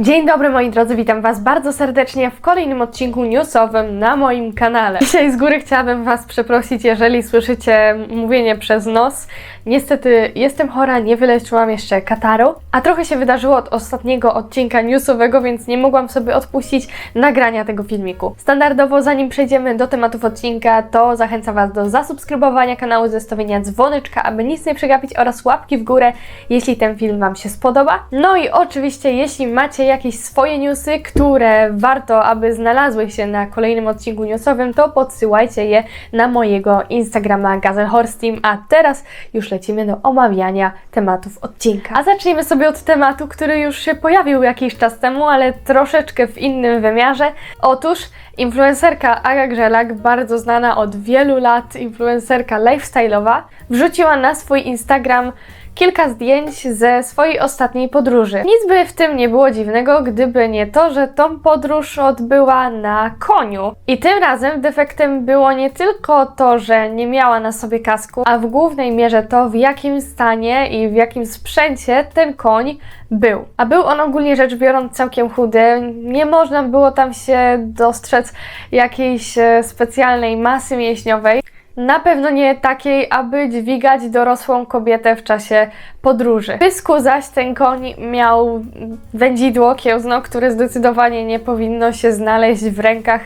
Dzień dobry moi drodzy, witam Was bardzo serdecznie w kolejnym odcinku newsowym na moim kanale. Dzisiaj z góry chciałabym Was przeprosić, jeżeli słyszycie mówienie przez nos. Niestety jestem chora, nie wyleczyłam jeszcze kataru, a trochę się wydarzyło od ostatniego odcinka newsowego, więc nie mogłam sobie odpuścić nagrania tego filmiku. Standardowo, zanim przejdziemy do tematów odcinka, to zachęcam Was do zasubskrybowania kanału, zestawienia dzwoneczka, aby nic nie przegapić oraz łapki w górę, jeśli ten film Wam się spodoba. No i oczywiście, jeśli macie jakieś swoje newsy, które warto, aby znalazły się na kolejnym odcinku newsowym, to podsyłajcie je na mojego Instagrama Gazelhorsteam, a teraz już lecimy do omawiania tematów odcinka. A zaczniemy sobie od tematu, który już się pojawił jakiś czas temu, ale troszeczkę w innym wymiarze. Otóż influencerka Aga Grzelak, bardzo znana od wielu lat, influencerka lifestyle'owa, wrzuciła na swój Instagram kilka zdjęć ze swojej ostatniej podróży. Nic by w tym nie było dziwnego, gdyby nie to, że tą podróż odbyła na koniu. I tym razem defektem było nie tylko to, że nie miała na sobie kasku, a w głównej mierze to, w jakim stanie i w jakim sprzęcie ten koń był. A był on ogólnie rzecz biorąc całkiem chudy. Nie można było tam się dostrzec jakiejś e, specjalnej masy mięśniowej. Na pewno nie takiej, aby dźwigać dorosłą kobietę w czasie podróży. W pysku zaś ten koń miał wędzidło, kiełzno, które zdecydowanie nie powinno się znaleźć w rękach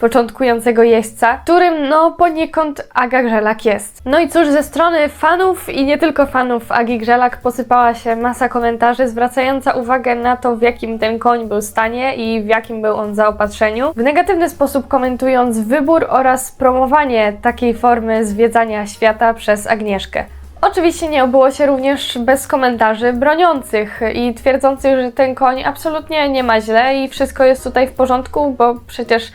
początkującego jeźdźca, którym no poniekąd Aga Grzelak jest. No i cóż, ze strony fanów i nie tylko fanów Agi Grzelak posypała się masa komentarzy zwracająca uwagę na to, w jakim ten koń był stanie i w jakim był on zaopatrzeniu. W negatywny sposób komentując wybór oraz promowanie takiej formy zwiedzania świata przez Agnieszkę. Oczywiście nie obyło się również bez komentarzy broniących i twierdzących, że ten koń absolutnie nie ma źle i wszystko jest tutaj w porządku, bo przecież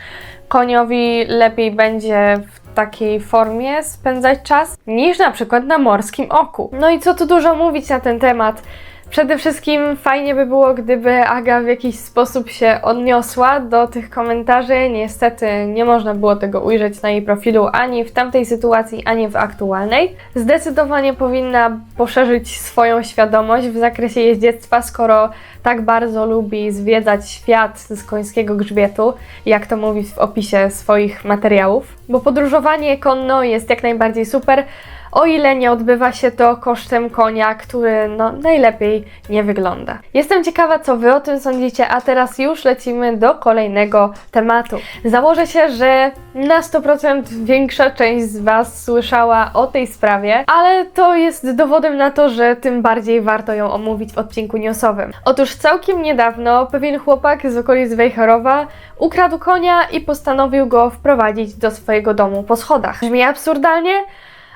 koniowi lepiej będzie w takiej formie spędzać czas niż na przykład na morskim oku. No i co tu dużo mówić na ten temat. Przede wszystkim fajnie by było, gdyby Aga w jakiś sposób się odniosła do tych komentarzy. Niestety nie można było tego ujrzeć na jej profilu ani w tamtej sytuacji, ani w aktualnej. Zdecydowanie powinna poszerzyć swoją świadomość w zakresie jeździectwa, skoro tak bardzo lubi zwiedzać świat z końskiego grzbietu, jak to mówi w opisie swoich materiałów. Bo podróżowanie konno jest jak najbardziej super, o ile nie odbywa się to kosztem konia, który no najlepiej nie wygląda. Jestem ciekawa, co Wy o tym sądzicie, a teraz już lecimy do kolejnego tematu. Założę się, że na 100% większa część z Was słyszała o tej sprawie, ale to jest dowodem na to, że tym bardziej warto ją omówić w odcinku newsowym. Otóż całkiem niedawno pewien chłopak z okolic Wejherowa ukradł konia i postanowił go wprowadzić do swojego domu po schodach. Brzmi absurdalnie?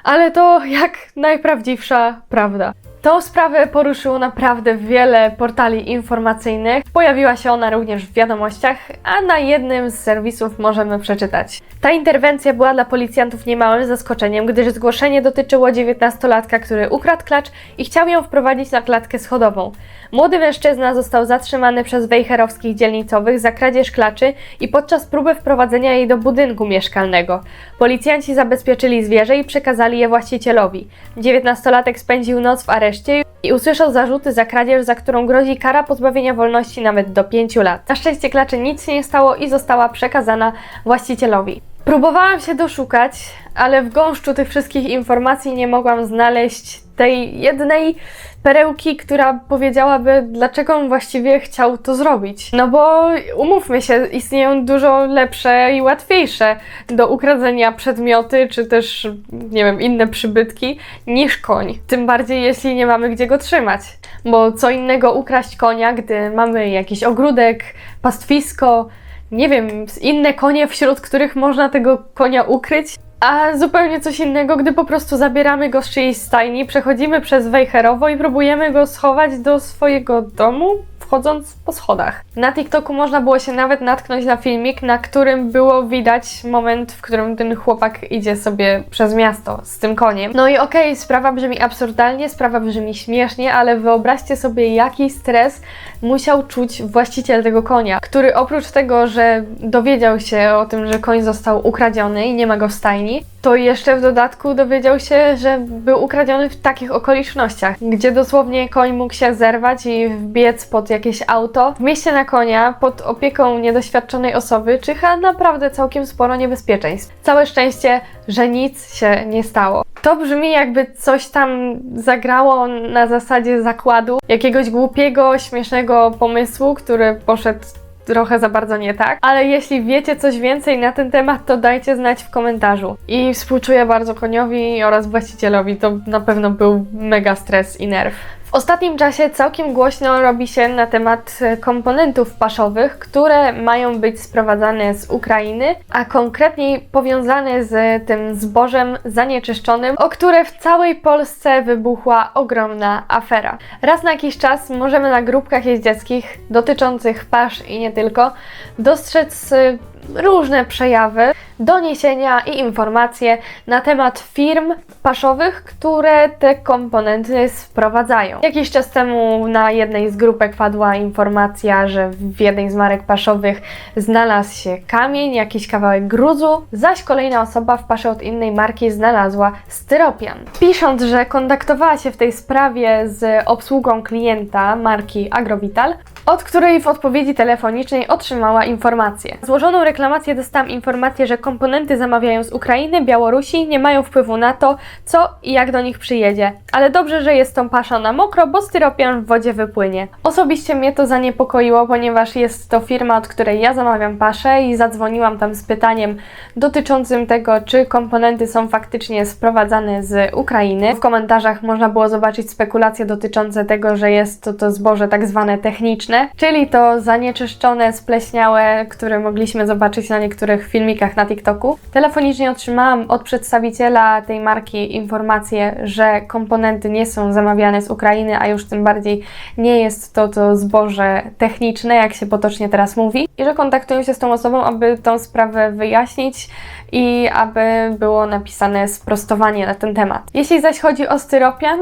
Ale to jak najprawdziwsza prawda. Tą sprawę poruszyło naprawdę wiele portali informacyjnych. Pojawiła się ona również w wiadomościach, a na jednym z serwisów możemy przeczytać. Ta interwencja była dla policjantów niemałym zaskoczeniem, gdyż zgłoszenie dotyczyło 19-latka, który ukradł klacz i chciał ją wprowadzić na klatkę schodową. Młody mężczyzna został zatrzymany przez wejherowskich dzielnicowych za kradzież klaczy i podczas próby wprowadzenia jej do budynku mieszkalnego. Policjanci zabezpieczyli zwierzę i przekazali je właścicielowi. 19-latek spędził noc w areszcie i usłyszał zarzuty za kradzież, za którą grozi kara pozbawienia wolności nawet do 5 lat. Na szczęście klaczy nic się nie stało i została przekazana właścicielowi. Próbowałam się doszukać, ale w gąszczu tych wszystkich informacji nie mogłam znaleźć tej jednej perełki, która powiedziałaby, dlaczego on właściwie chciał to zrobić. No bo umówmy się, istnieją dużo lepsze i łatwiejsze do ukradzenia przedmioty, czy też, nie wiem, inne przybytki niż koń. Tym bardziej, jeśli nie mamy gdzie go trzymać. Bo co innego ukraść konia, gdy mamy jakiś ogródek, pastwisko, nie wiem, inne konie, wśród których można tego konia ukryć. A zupełnie coś innego, gdy po prostu zabieramy go z czyjejś stajni, przechodzimy przez Wejherowo i próbujemy go schować do swojego domu, wchodząc po schodach. Na TikToku można było się nawet natknąć na filmik, na którym było widać moment, w którym ten chłopak idzie sobie przez miasto z tym koniem. No i okej, okay, sprawa brzmi absurdalnie, sprawa brzmi śmiesznie, ale wyobraźcie sobie, jaki stres musiał czuć właściciel tego konia, który oprócz tego, że dowiedział się o tym, że koń został ukradziony i nie ma go w stajni, to jeszcze w dodatku dowiedział się, że był ukradziony w takich okolicznościach, gdzie dosłownie koń mógł się zerwać i wbiec pod jakieś auto. W mieście na konia, pod opieką niedoświadczonej osoby, czyha naprawdę całkiem sporo niebezpieczeństw. Całe szczęście, że nic się nie stało. To brzmi jakby coś tam zagrało na zasadzie zakładu, jakiegoś głupiego, śmiesznego pomysłu, który poszedł trochę za bardzo nie tak, ale jeśli wiecie coś więcej na ten temat, to dajcie znać w komentarzu. I współczuję bardzo koniowi oraz właścicielowi, to na pewno był mega stres i nerw. W ostatnim czasie całkiem głośno robi się na temat e, komponentów paszowych, które mają być sprowadzane z Ukrainy, a konkretniej powiązane z tym zbożem zanieczyszczonym, o które w całej Polsce wybuchła ogromna afera. Raz na jakiś czas możemy na grupkach jeździeckich dotyczących pasz i nie tylko dostrzec e, różne przejawy, doniesienia i informacje na temat firm paszowych, które te komponenty sprowadzają. Jakiś czas temu na jednej z grupek padła informacja, że w jednej z marek paszowych znalazł się kamień, jakiś kawałek gruzu, zaś kolejna osoba w pasze od innej marki znalazła styropian. Pisząc, że kontaktowała się w tej sprawie z obsługą klienta marki Agrovital, od której w odpowiedzi telefonicznej otrzymała informację. Złożoną reklamację dostałam informację, że komponenty zamawiają z Ukrainy, Białorusi, nie mają wpływu na to, co i jak do nich przyjedzie. Ale dobrze, że jest tą pasza na mokro, bo styropian w wodzie wypłynie. Osobiście mnie to zaniepokoiło, ponieważ jest to firma, od której ja zamawiam paszę i zadzwoniłam tam z pytaniem dotyczącym tego, czy komponenty są faktycznie sprowadzane z Ukrainy. W komentarzach można było zobaczyć spekulacje dotyczące tego, że jest to to zboże tak zwane techniczne, czyli to zanieczyszczone, spleśniałe, które mogliśmy zobaczyć na niektórych filmikach na TikToku. Telefonicznie otrzymałam od przedstawiciela tej marki informację, że komponenty nie są zamawiane z Ukrainy, a już tym bardziej nie jest to to zboże techniczne, jak się potocznie teraz mówi, i że kontaktują się z tą osobą, aby tą sprawę wyjaśnić i aby było napisane sprostowanie na ten temat. Jeśli zaś chodzi o styropian,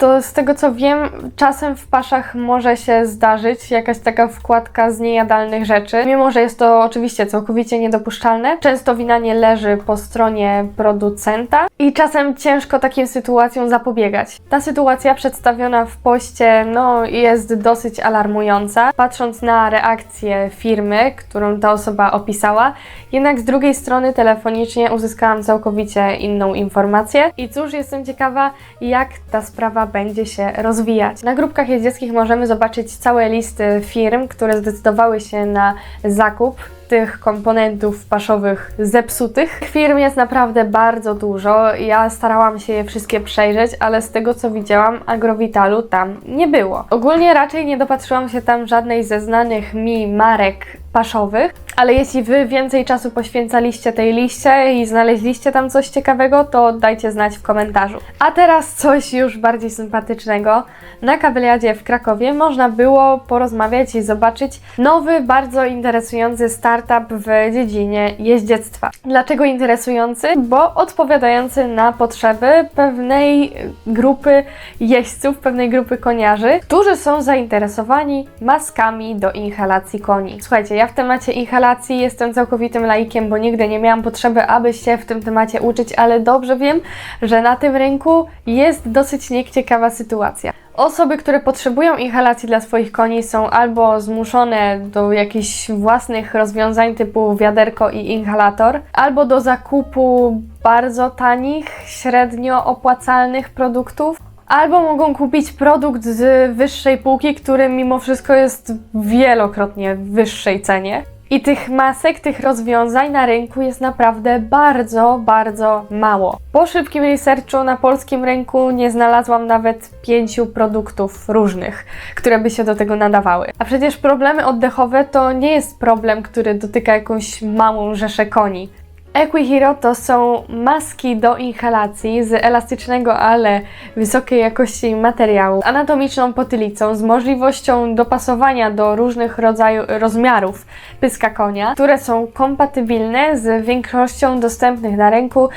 to z tego co wiem, czasem w paszach może się zdarzyć jakaś taka wkładka z niejadalnych rzeczy. Mimo, że jest to oczywiście całkowicie niedopuszczalne, często wina nie leży po stronie producenta i czasem ciężko takim sytuacjom zapobiegać. Ta sytuacja przedstawiona w poście no, jest dosyć alarmująca, patrząc na reakcję firmy, którą ta osoba opisała. Jednak z drugiej strony telefonicznie uzyskałam całkowicie inną informację i cóż, jestem ciekawa, jak ta sprawa będzie się rozwijać. Na grupkach jeździeckich możemy zobaczyć całe listy firm, które zdecydowały się na zakup tych komponentów paszowych zepsutych. Firm jest naprawdę bardzo dużo. Ja starałam się je wszystkie przejrzeć, ale z tego co widziałam, Agrovitalu tam nie było. Ogólnie raczej nie dopatrzyłam się tam żadnej ze znanych mi marek paszowych, ale jeśli Wy więcej czasu poświęcaliście tej liście i znaleźliście tam coś ciekawego, to dajcie znać w komentarzu. A teraz coś już bardziej sympatycznego. Na Kabeliadzie w Krakowie można było porozmawiać i zobaczyć nowy, bardzo interesujący startup w dziedzinie jeździectwa. Dlaczego interesujący? Bo odpowiadający na potrzeby pewnej grupy jeźdźców, pewnej grupy koniarzy, którzy są zainteresowani maskami do inhalacji koni. Słuchajcie, ja w temacie inhalacji jestem całkowitym laikiem, bo nigdy nie miałam potrzeby, aby się w tym temacie uczyć, ale dobrze wiem, że na tym rynku jest dosyć nieciekawa sytuacja. Osoby, które potrzebują inhalacji dla swoich koni są albo zmuszone do jakichś własnych rozwiązań typu wiaderko i inhalator, albo do zakupu bardzo tanich, średnio opłacalnych produktów, albo mogą kupić produkt z wyższej półki, który mimo wszystko jest wielokrotnie w wyższej cenie. I tych masek, tych rozwiązań na rynku jest naprawdę bardzo, bardzo mało. Po szybkim researchu na polskim rynku nie znalazłam nawet pięciu produktów różnych, które by się do tego nadawały. A przecież problemy oddechowe to nie jest problem, który dotyka jakąś małą rzeszę koni. EquiHero to są maski do inhalacji z elastycznego, ale wysokiej jakości materiału, anatomiczną potylicą z możliwością dopasowania do różnych rodzajów rozmiarów pyska konia, które są kompatybilne z większością dostępnych na rynku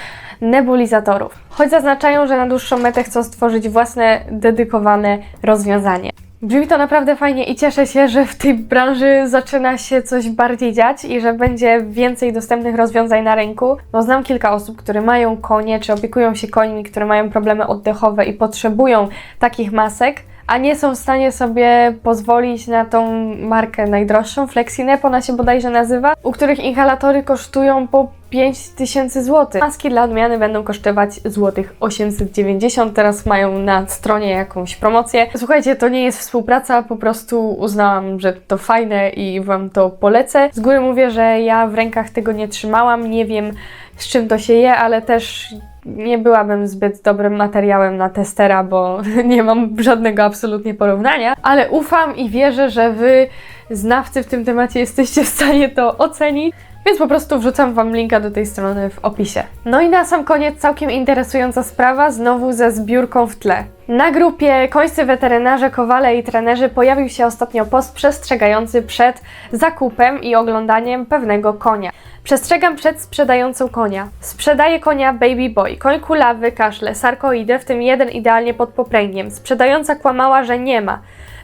nebulizatorów. Choć zaznaczają, że na dłuższą metę chcą stworzyć własne dedykowane rozwiązanie. Brzmi to naprawdę fajnie i cieszę się, że w tej branży zaczyna się coś bardziej dziać i że będzie więcej dostępnych rozwiązań na rynku. No znam kilka osób, które mają konie, czy opiekują się końmi, które mają problemy oddechowe i potrzebują takich masek a nie są w stanie sobie pozwolić na tą markę najdroższą, Flexinep ona się bodajże nazywa, u których inhalatory kosztują po 5000 zł. Maski dla odmiany będą kosztować złotych 890. Teraz mają na stronie jakąś promocję. Słuchajcie, to nie jest współpraca, po prostu uznałam, że to fajne i Wam to polecę. Z góry mówię, że ja w rękach tego nie trzymałam, nie wiem z czym to się je, ale też nie byłabym zbyt dobrym materiałem na testera, bo nie mam żadnego absolutnie porównania, ale ufam i wierzę, że Wy, znawcy w tym temacie, jesteście w stanie to ocenić. Więc po prostu wrzucam Wam linka do tej strony w opisie. No i na sam koniec całkiem interesująca sprawa, znowu ze zbiórką w tle. Na grupie Końscy Weterynarze, Kowale i Trenerzy pojawił się ostatnio post przestrzegający przed zakupem i oglądaniem pewnego konia. Przestrzegam przed sprzedającą konia. Sprzedaję konia Baby Boy, koń kulawy, kaszle, sarkoidy, w tym jeden idealnie pod popręgiem. Sprzedająca kłamała, że nie ma.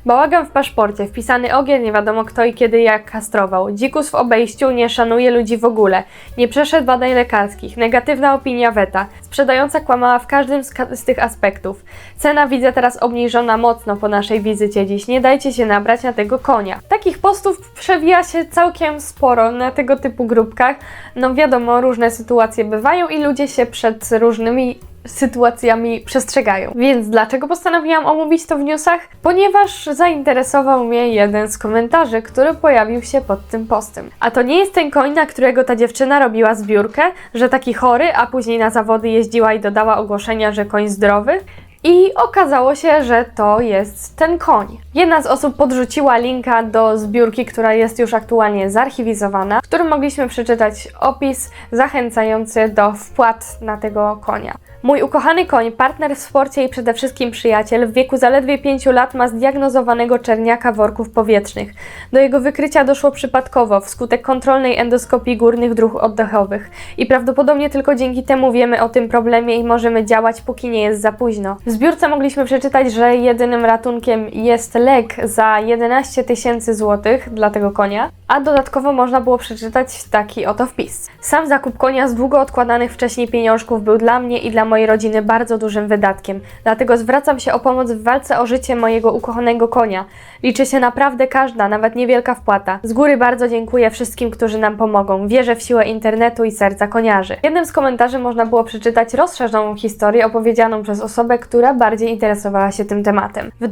Bałagan w paszporcie, wpisany ogień, nie wiadomo kto i kiedy jak kastrował. Dzikus w obejściu nie szanuje ludzi w ogóle. Nie przeszedł badań lekarskich. Negatywna opinia weta. Sprzedająca kłamała w każdym z, z, tych aspektów. Cena widzę teraz obniżona mocno po naszej wizycie dziś. Nie dajcie się nabrać na tego konia. Takich postów przewija się całkiem sporo na tego typu grupkach. No wiadomo, różne sytuacje bywają i ludzie się przed różnymi sytuacjami przestrzegają. Więc dlaczego postanowiłam omówić to w newsach? Ponieważ zainteresował mnie jeden z komentarzy, który pojawił się pod tym postem. A to nie jest ten koń, na którego ta dziewczyna robiła zbiórkę, że taki chory, a później na zawody jeździła i dodała ogłoszenia, że koń zdrowy? I okazało się, że to jest ten koń. Jedna z osób podrzuciła linka do zbiórki, która jest już aktualnie zarchiwizowana, w którym mogliśmy przeczytać opis zachęcający do wpłat na tego konia. Mój ukochany koń, partner w sporcie i przede wszystkim przyjaciel, w wieku zaledwie 5 lat ma zdiagnozowanego czerniaka worków powietrznych. Do jego wykrycia doszło przypadkowo, wskutek kontrolnej endoskopii górnych dróg oddechowych. I prawdopodobnie tylko dzięki temu wiemy o tym problemie i możemy działać, póki nie jest za późno. W zbiórce mogliśmy przeczytać, że jedynym ratunkiem jest za 11 tysięcy złotych dla tego konia, a dodatkowo można było przeczytać taki oto wpis. Sam zakup konia z długo odkładanych wcześniej pieniążków był dla mnie i dla mojej rodziny bardzo dużym wydatkiem, dlatego zwracam się o pomoc w walce o życie mojego ukochanego konia. Liczy się naprawdę każda, nawet niewielka wpłata. Z góry bardzo dziękuję wszystkim, którzy nam pomogą. Wierzę w siłę internetu i serca koniarzy. W jednym z komentarzy można było przeczytać rozszerzoną historię opowiedzianą przez osobę, która bardziej interesowała się tym tematem. W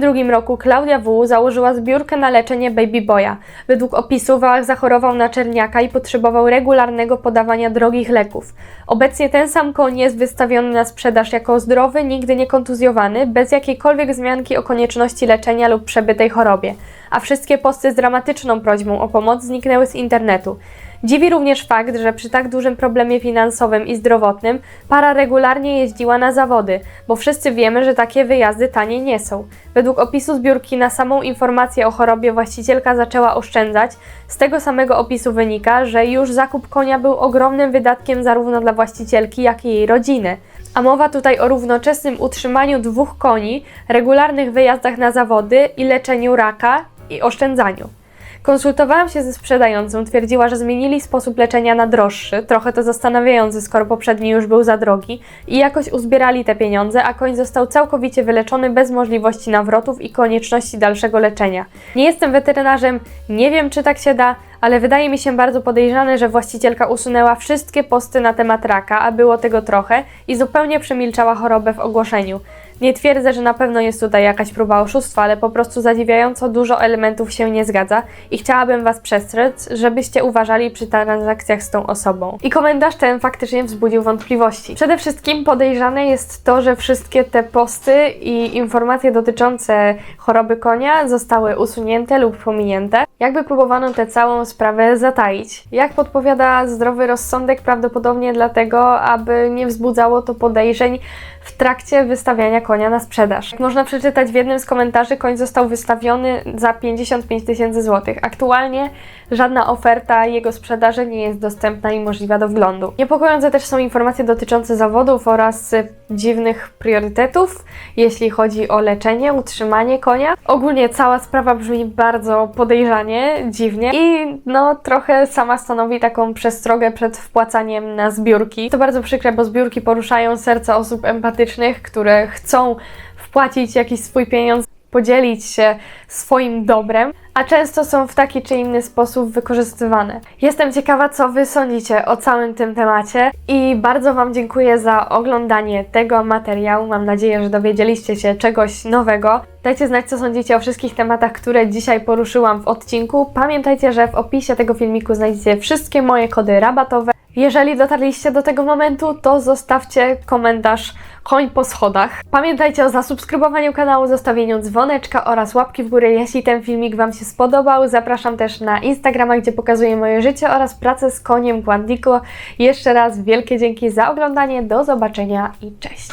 2022 roku Klaudia W. założyła zbiórkę na leczenie Baby Boya. Według opisu Wałach zachorował na czerniaka i potrzebował regularnego podawania drogich leków. Obecnie ten sam koń jest wystawiony na sprzedaż jako zdrowy, nigdy nie kontuzjowany, bez jakiejkolwiek wzmianki o konieczności leczenia lub przebytej chorobie, a wszystkie posty z dramatyczną prośbą o pomoc zniknęły z internetu. Dziwi również fakt, że przy tak dużym problemie finansowym i zdrowotnym para regularnie jeździła na zawody, bo wszyscy wiemy, że takie wyjazdy tanie nie są. Według opisu zbiórki na samą informację o chorobie właścicielka zaczęła oszczędzać. Z tego samego opisu wynika, że już zakup konia był ogromnym wydatkiem zarówno dla właścicielki, jak i jej rodziny. A mowa tutaj o równoczesnym utrzymaniu dwóch koni, regularnych wyjazdach na zawody i leczeniu raka i oszczędzaniu. Konsultowałam się ze sprzedającą, twierdziła, że zmienili sposób leczenia na droższy, trochę to zastanawiające, skoro poprzedni już był za drogi, i jakoś uzbierali te pieniądze, a koń został całkowicie wyleczony bez możliwości nawrotów i konieczności dalszego leczenia. Nie jestem weterynarzem, nie wiem czy tak się da, ale wydaje mi się bardzo podejrzane, że właścicielka usunęła wszystkie posty na temat raka, a było tego trochę, i zupełnie przemilczała chorobę w ogłoszeniu. Nie twierdzę, że na pewno jest tutaj jakaś próba oszustwa, ale po prostu zadziwiająco dużo elementów się nie zgadza i chciałabym Was przestrzec, żebyście uważali przy transakcjach z tą osobą. I komentarz ten faktycznie wzbudził wątpliwości. Przede wszystkim podejrzane jest to, że wszystkie te posty i informacje dotyczące choroby konia zostały usunięte lub pominięte. Jakby próbowano tę całą sprawę zataić. Jak podpowiada zdrowy rozsądek, prawdopodobnie dlatego, aby nie wzbudzało to podejrzeń w trakcie wystawiania konia na sprzedaż. Jak można przeczytać w jednym z komentarzy, koń został wystawiony za 55 tysięcy złotych. Aktualnie żadna oferta jego sprzedaży nie jest dostępna i możliwa do wglądu. Niepokojące też są informacje dotyczące zawodów oraz dziwnych priorytetów, jeśli chodzi o leczenie, utrzymanie konia. Ogólnie cała sprawa brzmi bardzo podejrzanie, dziwnie. I no trochę sama stanowi taką przestrogę przed wpłacaniem na zbiórki. To bardzo przykre, bo zbiórki poruszają serca osób empatycznych, które chcą wpłacić jakiś swój pieniądz, podzielić się swoim dobrem, a często są w taki czy inny sposób wykorzystywane. Jestem ciekawa, co Wy sądzicie o całym tym temacie i bardzo Wam dziękuję za oglądanie tego materiału. Mam nadzieję, że dowiedzieliście się czegoś nowego. Dajcie znać, co sądzicie o wszystkich tematach, które dzisiaj poruszyłam w odcinku. Pamiętajcie, że w opisie tego filmiku znajdziecie wszystkie moje kody rabatowe. Jeżeli dotarliście do tego momentu, to zostawcie komentarz koń po schodach. Pamiętajcie o zasubskrybowaniu kanału, zostawieniu dzwoneczka oraz łapki w górę, jeśli ten filmik Wam się spodobał. Zapraszam też na Instagrama, gdzie pokazuję moje życie oraz pracę z koniem Quandico. Jeszcze raz wielkie dzięki za oglądanie, do zobaczenia i cześć!